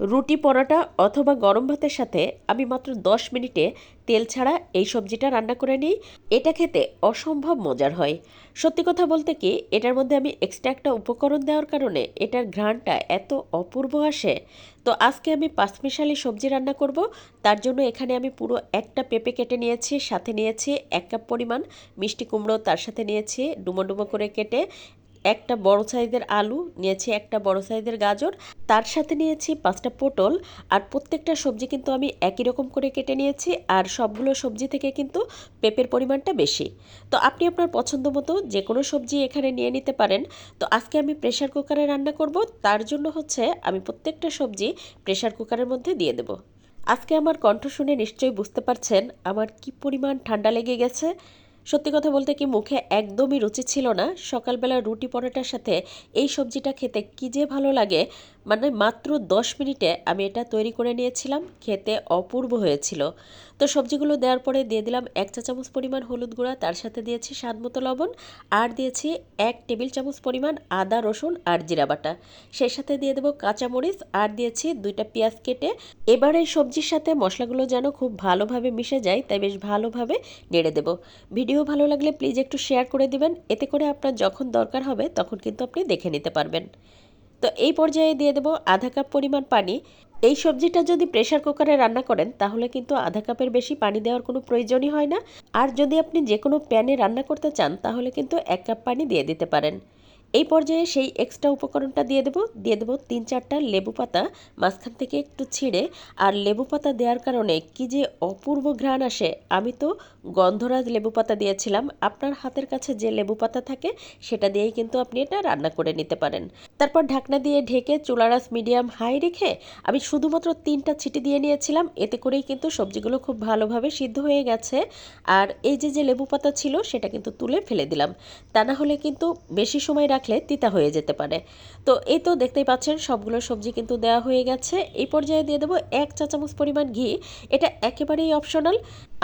রুটি পরোটা অথবা গরম ভাতের সাথে আমি মাত্র দশ মিনিটে তেল ছাড়া এই সবজিটা রান্না করে নিই। এটা খেতে অসম্ভব মজার হয়। সত্যি কথা বলতে কি, এটার মধ্যে আমি এক্সট্রা একটা উপকরণ দেওয়ার কারণে এটার ঘ্রাণটা এত অপূর্ব আসে। তো আজকে আমি পাঁচমিশালি সবজি রান্না করব। তার জন্য এখানে আমি পুরো একটা পেঁপে কেটে নিয়েছি, সাথে নিয়েছি এক কাপ পরিমাণ মিষ্টি কুমড়ো, তার সাথে নিয়েছি ডুমো ডুমো করে কেটে একটা বড় সাইজের আলু, নিয়েছি একটা বড় সাইজের গাজর, তার সাথে নিয়েছি পাঁচটা পটল আর প্রত্যেকটা সবজি কিন্তু আমি একই রকম করে কেটে নিয়েছি আর সবগুলো সবজি থেকে কিন্তু পেঁপের পরিমাণটা বেশি। তো আপনি আপনার পছন্দ মতো যে কোনো সবজি এখানে নিয়ে নিতে পারেন। তো আজকে আমি প্রেশার কুকারে রান্না করব, তার জন্য হচ্ছে আমি প্রত্যেকটা সবজি প্রেশার কুকারের মধ্যে দিয়ে দেব। আজকে আমার কণ্ঠ শুনে নিশ্চয়ই বুঝতে পারছেন আমার কি পরিমাণ ঠান্ডা লেগে গেছে। সত্যি কথা বলতে কি মুখে একদমই রুচি ছিল না। সকালবেলা রুটি পরোটার সাথে এই সবজিটা খেতে কী যে ভালো লাগে মানে মাত্র দশ মিনিটে আমি এটা তৈরি করে নিয়েছিলাম, খেতে অপূর্ব হয়েছিল। তো সবজিগুলো দেওয়ার পরে দিয়ে দিলাম এক চা চামচ পরিমাণ হলুদ গুঁড়া, তার সাথে দিয়েছি স্বাদ মতো লবণ, আর দিয়েছি এক টেবিল চামচ পরিমাণ আদা, রসুন আর জিরা বাটা। সেই সাথে দিয়ে দেবো কাঁচামরিচ আর দিয়েছি দুইটা পেঁয়াজ কেটে। এবার এই সবজির সাথে মশলাগুলো যেন খুব ভালোভাবে মিশে যায়, তাই বেশ ভালোভাবে নেড়ে দেবো। ভিডিও ভালো লাগলে প্লিজ একটু শেয়ার করে দিবেন। এতে করে আপনার যখন দরকার হবে তখন কিন্তু আপনি দেখে নিতে পারবেন। তো এই পর্যায়ে দিয়ে দেব আধা কাপ পরিমাণ পানি। এই সবজিটা যদি প্রেশার কুকারে রান্না করেন তাহলে কিন্তু আধা কাপের বেশি পানি দেওয়ার কোনো প্রয়োজনই হয় না। আর যদি আপনি যে কোনো প্যানে রান্না করতে চান তাহলে কিন্তু এক কাপ পানি দিয়ে দিতে পারেন। এই পর্যায়ে সেই এক্সট্রা উপকরণটা দিয়ে দেবো। দিয়ে দেবো তিন চারটা লেবু পাতা, মাঝখান থেকে একটু ছিঁড়ে। আর লেবু পাতা দেওয়ার কারণে কি যে অপূর্ব ঘ্রাণ আসে, আমি তো গন্ধরাজ লেবু পাতা দিয়েছিলাম। আপনার হাতের কাছে যে লেবু পাতা থাকে, সেটা দিয়েই কিন্তু আপনি এটা রান্না করে নিতে পারেন। তারপর ঢাকনা দিয়ে ঢেকে চুলারাস মিডিয়াম হাই রেখে আমি শুধুমাত্র তিনটা ছিটি দিয়ে নিয়েছিলাম। এতে করেই কিন্তু সবজিগুলো খুব ভালোভাবে সিদ্ধ হয়ে গেছে। আর এই যে যে লেবু পাতা ছিল, সেটা কিন্তু তুলে ফেলে দিলাম। তা না হলে কিন্তু বেশি সময় রাখলে তিতা হয়ে যেতে পারে। তো এই তো দেখতেই পাচ্ছেন, সবগুলো সবজি কিন্তু দেওয়া হয়ে গেছে। এই পর্যায়ে দিয়ে দেবো এক চা চামচ পরিমাণ ঘি। এটা একেবারেই অপশনাল।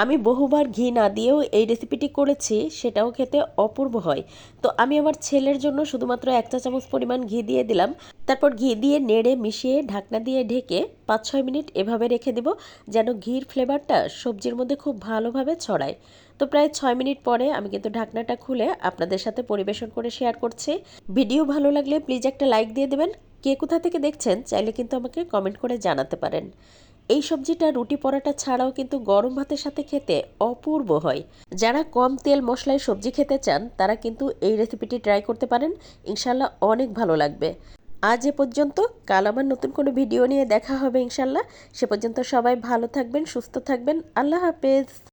আমি বহুবার ঘি না দিয়েও এই রেসিপিটি করেছি, সেটাও খেতে অপূর্ব হয়। তো আমি আমার ছেলের জন্য শুধুমাত্র এক চা চামচ পরিমাণ ঘি দিয়ে দিলাম। তারপর ঘি দিয়ে নেড়ে মিশিয়ে ঢাকনা দিয়ে ঢেকে পাঁচ ছয় মিনিট এভাবে রেখে দেব, যেন ঘির ফ্লেভারটা সবজির মধ্যে খুব ভালোভাবে ছড়ায়। তো প্রায় ছয় মিনিট পরে আমি কিন্তু ঢাকনাটা খুলে আপনাদের সাথে পরিবেশন করে শেয়ার করছি। ভিডিও ভালো লাগলে প্লিজ একটা লাইক দিয়ে দেবেন। কে কোথা থেকে দেখছেন, চাইলে কিন্তু আমাকে কমেন্ট করে জানাতে পারেন। এই সবজিটা রুটি পরাটা ছাড়াও কিন্তু গরম ভাতের সাথে খেতে অপূর্ব হয়। যারা কম তেল মশলায় সবজি খেতে চান, তারা কিন্তু এই রেসিপিটি ট্রাই করতে পারেন। ইনশাল্লাহ অনেক ভালো লাগবে। আজ এ পর্যন্ত, কাল আমার নতুন কোনো ভিডিও নিয়ে দেখা হবে ইনশাল্লাহ সে পর্যন্ত সবাই ভালো থাকবেন, সুস্থ থাকবেন। আল্লাহ হাফেজ।